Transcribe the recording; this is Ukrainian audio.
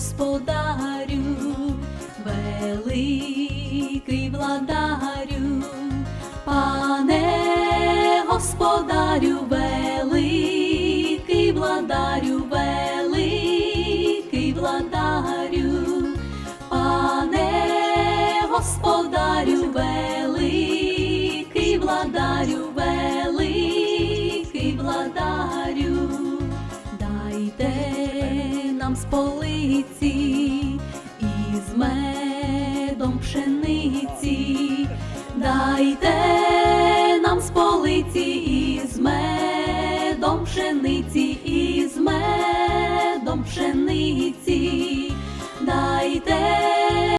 Господарю, великий владарю, пане господарю, великий владарю, великий владарю, пане господарю, великий владарю, нам з полиці із медом пшениці, дайте нам з полиці з медом пшениці, із медом пшениці, дайте